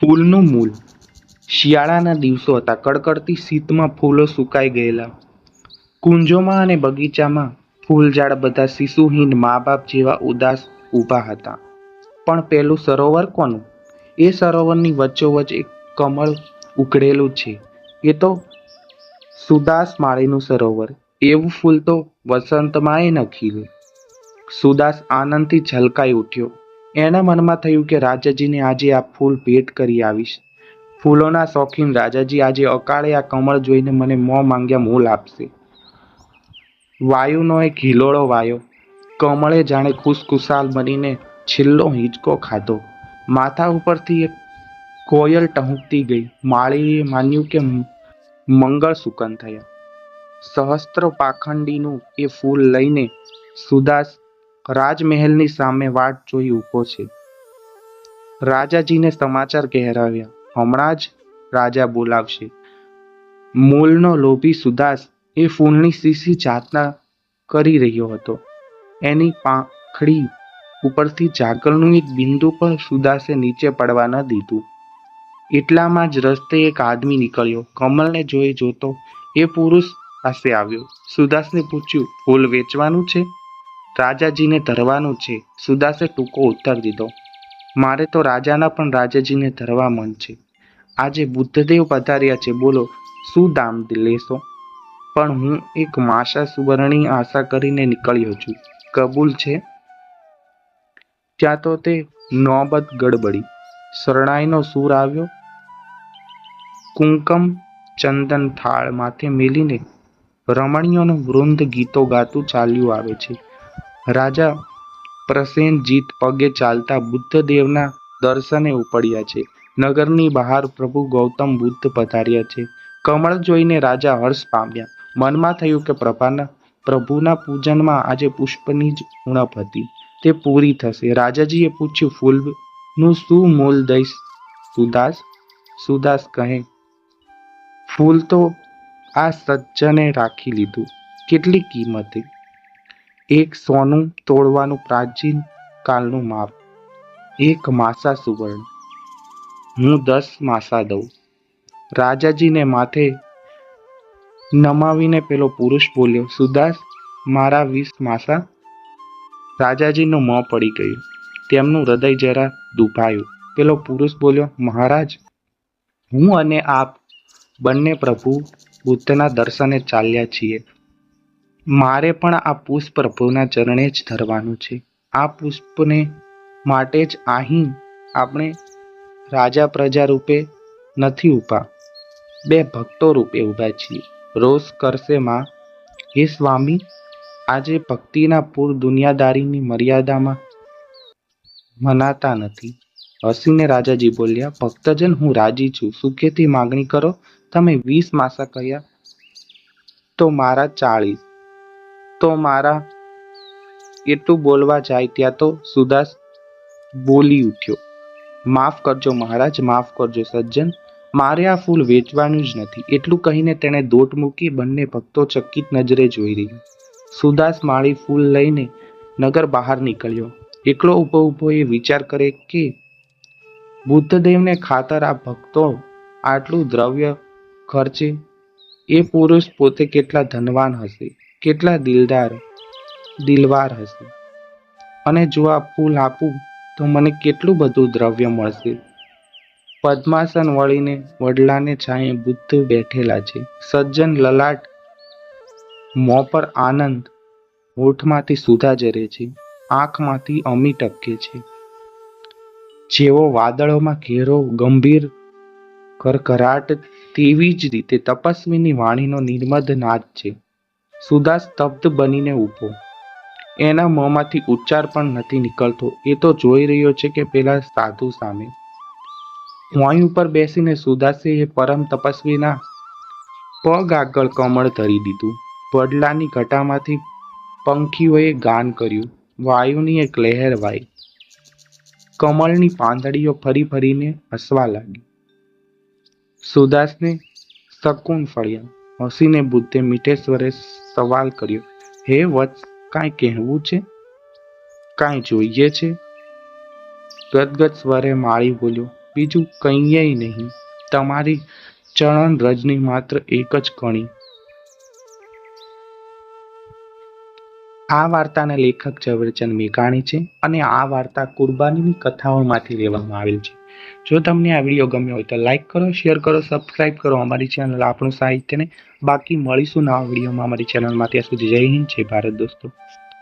ફૂલનું મૂળ શિયાળાના દિવસો હતા. કડકડતી શીતમાં ફૂલો સુકાઈ ગયેલા. કુંજોમાં અને બગીચામાં ફૂલઝાડ બધા શિશુહીન મા બાપ જેવા ઉદાસ ઊભા હતા. પણ પેલું સરોવર કોનું? એ સરોવરની વચ્ચોવચ્ચ એક કમળ ઉઘડેલું છે. એ તો સુદાસ માળીનું સરોવર. એવું ફૂલ તો વસંતમાં એ ન સુદાસ આનંદથી છલકાઈ ઉઠ્યો. એના મનમાં થયું કે રાજાજીને આજે આ ફૂલ ભેટ કરી આવીશ. ફૂલોના શોખીન રાજાજી આજે અકાળે આ કમળ જોઈને મને મોં માંગ્યા મૂલ આપશે. વાયુનો એક હિલોળો વાયો. કમળે જાણે ખુશખુશાલ બનીને છેલ્લો હિંચકો ખાધો. માથા ઉપરથી એક કોયલ ટહુકતી ગઈ. માળીએ માન્યું કે મંગળ સુકન થયા. સહસ્ત્ર પાખંડીનું એ ફૂલ લઈને સુદાસ રાજમહેલની સામે વાટ જોઈ ઊભો છે. રાજાજીને સમાચાર કહેરાવ્યા, હમણાં જ રાજા બોલાવશે. મૂલનો લોભી સુદાસ એ ફૂલની સીસી જાતના કરી રહ્યો હતો. એની પાંખડી ઉપરથી ઝાકળનું એક બિંદુ પણ સુદાસે નીચે પડવા ન દીધું. એટલામાં જ રસ્તે એક આદમી નીકળ્યો. કમલને જોઈ જોતો એ પુરુષ પાસે આવ્યો. સુદાસને પૂછ્યું, ફૂલ વેચવાનું છે? રાજાજીને ધરવાનું છે. સુદાસે ટૂંકો ઉત્તર દીધો. મારે તો રાજાના પણ રાજાજીને ધરવા મન છે. આજે બુદ્ધદેવ પધાર્યા છે. બોલો, શું દામ લેશો? પણ હું એક માસા સુવર્ણી આશા કરીને નીકળ્યો છું. કબૂલ છે? ત્યાં તો તે નોબત ગડબડી. શરણાઈનો સૂર આવ્યો. કુંકમ ચંદન થાળ માથે મેલીને રમણીઓનું વૃંદ ગીતો ગાતું ચાલ્યું આવે છે. રાજા પ્રસેનજીત પગે ચાલતા બુદ્ધદેવના દર્શને ઉપડ્યા છે. નગરની બહાર પ્રભુ ગૌતમ બુદ્ધ પધાર્યા છે. કમળ જોઈને રાજા હર્ષ પામ્યા. મનમાં થયું કે પ્રભાના, પ્રભુના પૂજનમાં આજે પુષ્પની જ ઉણપ હતી. તે પૂરી થશે. રાજાજીએ પૂછ્યું, ફૂલનું શું મૂલ દઈશ સુદાસ? સુદાસ કહે, ફૂલ તો આ સજ્જને રાખી લીધું. કેટલી કિંમતે એક સોનું તોડવાનું પ્રાચીન કાળનું માપ. એક માસા સુવર્ણ. હું દસ માસા દઉં. રાજાજીને માથે નમાવીને પેલો પુરુષ બોલ્યો, સુદાસ, મારા વીસ માસા. રાજાજીનું મોં પડી ગયું. તેમનું હૃદય જરા દુભાયું. પેલો પુરુષ બોલ્યો, મહારાજ, હું અને આપ બંને પ્રભુ બુદ્ધના દર્શને ચાલ્યા છીએ. મારે પણ આ પુષ્પ પ્રભુના ચરણે જ ધરવાનું છે. આ પુષ્પને માટે જ અહીં આપણે રાજા પ્રજા રૂપે નથી ઊભા. બે ભક્તો રૂપે ઊભા છીએ. રોષ કરશે માં. હે સ્વામી, આજે ભક્તિના પૂર દુનિયાદારીની મર્યાદામાં મનાતા નથી. હસીને રાજાજી બોલ્યા, ભક્તજન, હું રાજી છું. સુખેથી માગણી કરો. તમે વીસ માસા કહ્યા તો મારા ચાળીસ તો મારા એટલું બોલવા જાય ત્યાં તો સુદાસ બોલી ઉઠ્યો. માફ કરજો મહારાજ, માફ કરજો સજ્જન. મારે આ ફૂલ વેચવાનું જ નથી. એટલું કહીને તેણે દોટ મૂકી બંને ભક્તો ચકિત નજરે જોઈ રહ્યા. સુદાસ માળી ફૂલ લઈને નગર બહાર નીકળ્યો. એકલો ઊભો ઊભો એ વિચાર કરે કે, બુદ્ધદેવને ખાતર આ ભક્તો આટલું દ્રવ્ય ખર્ચે, એ પુરુષ પોતે કેટલા ધનવાન હશે? કેટલા દિલદાર, દિલવાર હશે. અને જો આ ફૂલ આપું, તો મને કેટલું બધું દ્રવ્ય મળશે. પદ્માસન વળીને વડલાને છાંયે બુદ્ધ બેઠેલા છે. સજ્જન લલાટ મોં પર આનંદ હોઠમાંથી સુધા જરે છે. આંખમાંથી અમી ટપકે છે. જેવો વાદળોમાં ઘેરો ગંભીર કરકરાટ તેવી જ રીતે તપસ્વીની વાણીનો નિર્મદ નાદ છે. સુદાસ સ્તબ્ધ બનીને ઊભો. એના મોંમાંથી ઉચ્ચાર પણ નથી નીકળતો. એ તો જોઈ રહ્યો છે કે પેલા સાધુ સામે. વાયુ ઉપર બેસીને સુદાસે પરમ તપસ્વીના પગ આગળ કમળ ધરી દીધું. વડલાની ઘટામાંથી પંખીઓએ ગાન કર્યું. વાયુની એક લહેર વાઈ. કમળની પાંદડીઓ ફરી ફરીને હસવા લાગી. સુદાસને શકુન ફળ્યા. હસીને બુદ્ધે મીઠેશ્વરે સવાલ કર્યો, હે વત્સ, કાંઈ કહેવું છે? કાંઈ જોઈએ છે? ગદગદ સ્વરે માળી બોલ્યો, બીજું કંઈએ નહીં. તમારી ચરણ રજની માત્ર એક જ કણી. આ વાર્તાના લેખક ઝવેરચંદ મેઘાણી છે અને આ વાર્તા કુરબાનીની કથાઓમાંથી લેવામાં આવેલ છે. જો તમને આ વીડિયો ગમ્યો હોય તો લાઈક કરો શેર કરો સબસ્ક્રાઈબ કરો અમારી ચેનલ આપણું સાહિત્યને બાકી મળીશું નવા વિડીયોમાં અમારી ચેનલમાં ત્યાં સુધી જય હિન્દ, જય ભારત દોસ્તો.